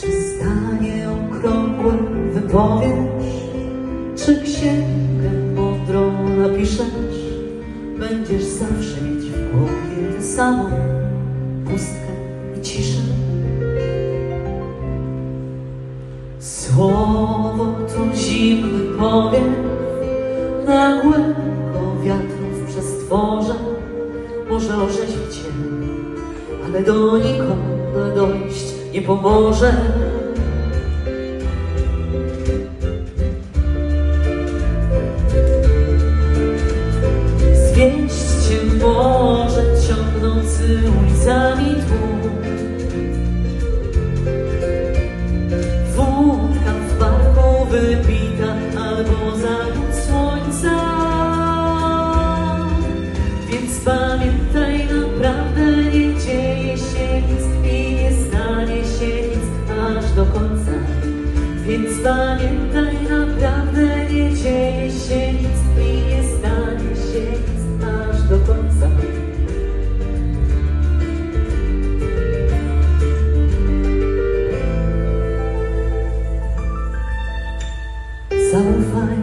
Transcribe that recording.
Czy zdanie okrągłe wypowiesz? Czy księgę mądrą napiszesz? Będziesz zawsze mieć w głowie tę samą pustkę i ciszę. Słowo to zimny powiew nagłego wiatru w przestworze może orzeźwić cię, ale donikąd dojść nie pomoże. Zwieść cię może ciągnący ulicami Pamiętaj, naprawdę nie i nie stanie się aż do końca. Zaufaj.